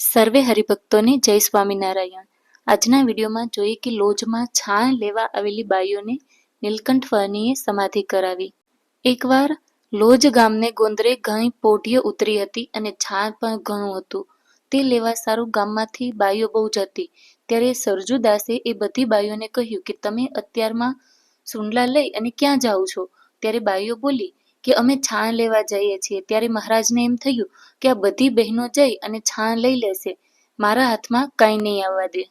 સર્વે હરિભક્તોને જય સ્વામિનારાયણ. આજના વિડીયોમાં જોઈએ કે લોજમાં છાણ લેવા આવેલી બાઈઓને નીલકંઠ વર્ણીએ સમાધિ કરાવી. એકવાર લોજ ગામને ગોંદરે ઘણી પોઢીઓ ઉતરી હતી અને છાણ પણ ઘણું હતું. તે લેવા સારું ગામમાંથી બાઈઓ બહુ જ હતી. ત્યારે સરજુદાસે એ બધી બાઈઓને કહ્યું કે તમે અત્યારમાં સુંડલા લઈ અને ક્યાં જાઓ છો? ત્યારે બાઈઓ બોલી કે અમે છાણ લેવા જઈએ છીએ. ત્યારે મહારાજને એમ થયું કે આ બધી બહેનો જઈ અને છાણ લઈ લેશે. મારા હાથમાં કાંઈ નહીં આવવા દે.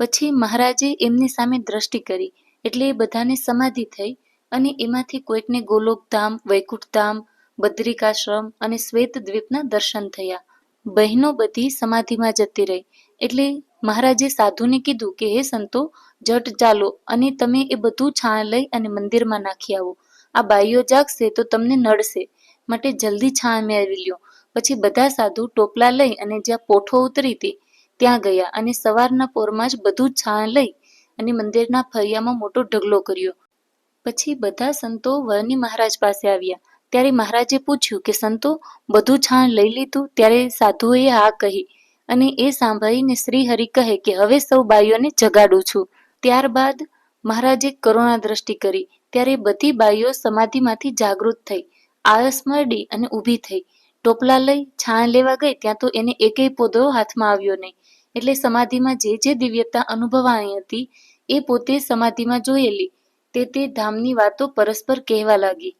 પછી મહારાજે એમની સામે દ્રષ્ટિ કરી. એટલે એ બધાને સમાધિ થઈ અને એમાંથી કોઈકને ગોલોકધામ, વૈકુંઠધામ, બદ્રિકાશ્રમ અને શ્વેત દ્વીપના દર્શન થયા. બહેનો બધી સમાધિમાં જતી રહી. એટલે મહારાજે સાધુને કીધું કે, હે સંતો, જટ ચાલો અને તમે એ બધું છાણ લઈ અને મંદિરમાં નાખી આવો. આ બાઈઓ જાગશે તો તમને નડશે. માટે જલ્દી છાણ મેળવી લ્યો. પછી બધા સાધુ ટોપલા લઈ અને જ્યાં પોઠો ઉતરી હતી, ત્યાં ગયા અને સવારના પોરમાં જ બધું છાણ લઈ અને મંદિરના ફળિયામાં મોટો ઢગલો કર્યો. પછી બધા સંતો વરની મહારાજ પાસે આવ્યા. ત્યારે મહારાજે પૂછ્યું કે, સંતો, બધું છાણ લઈ લીધું? ત્યારે સાધુએ હા કહી અને એ સાંભળીને શ્રી હરિ કહે કે, હવે સૌ બાઈઓને જગાડું છું. ત્યારબાદ મહારાજે કરુણા દ્રષ્ટિ કરી ત્યારે બધી બાઈઓ સમાધિમાંથી જાગૃત થઈ આળસ અને ઊભી થઈ. ટોપલા લઈ છાણ લેવા ગઈ ત્યાં તો એને એકેય પોદળો હાથમાં આવ્યો નહીં. એટલે સમાધિમાં જે જે દિવ્યતા અનુભવાણી હતી, એ પોતે સમાધિમાં જોયેલી. તે તે ધામની વાતો પરસ્પર કહેવા લાગી.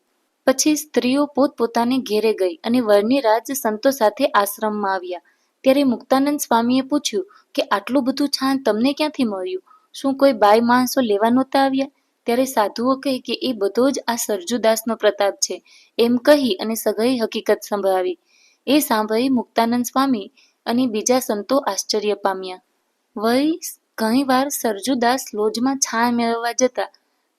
પછી સ્ત્રીઓ પોતપોતાને ઘેરે ગઈ અને વરની રાજ સંતો સાથે આશ્રમમાં આવ્યા. ત્યારે મુક્તાનંદ સ્વામીએ પૂછ્યું કે આટલું બધું છાણ તમને ક્યાંથી મળ્યું? શું કોઈ બાય માણસો લેવા નહોતા આવ્યા? ત્યારે સાધુઓ કહે કે એ બધો જ આ સરજુદાસનો પ્રતાપ છે. એમ કહી અને સઘળી હકીકત સંભળાવી. એ સાંભળી મુક્તાનંદ સ્વામી અને બીજા સંતો આશ્ચર્ય પામ્યા. વળી ઘણીવાર સરજુદાસ લોજમાં છાણ મેળવવા જતા,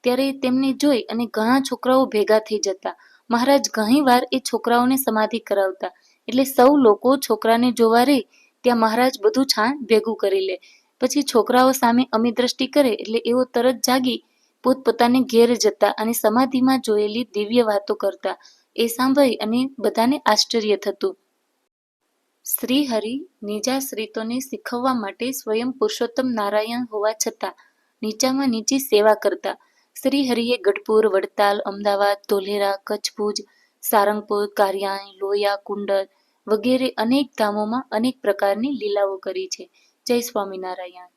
ત્યારે તેમને જોઈ અને ઘણા છોકરાઓ ભેગા થઈ જતા. મહારાજ ઘણીવાર એ છોકરાઓને સમાધિ કરાવતા, એટલે સૌ લોકો છોકરાને જોવા રહે, ત્યાં મહારાજ બધું છાણ ભેગું કરી લે. પછી છોકરાઓ સામે અમી દ્રષ્ટિ કરે, એટલે એવો તરત જાગી પોતપોતાને ઘેર જતા અને સમાધિમાં જોયેલી દિવ્ય વાતો કરતા. એ સાંભળી અને બધાને આશ્ચર્ય થતું. શ્રી હરિ નિજાશ્રિતોને શીખવવા માટે સ્વયં પુરુષોત્તમ નારાયણ હોવા છતાં નીચામાં નીચી સેવા કરતા. શ્રી હરિએ ગઢપુર, વડતાલ, અમદાવાદ, ધોલેરા કચ્છ ભુજ સારંગપુર કારિયાણી લોયા, કુંડલ વગેરે અનેક ધામોમાં અનેક પ્રકારની લીલાઓ કરી છે. જય સ્વામિનારાયણ.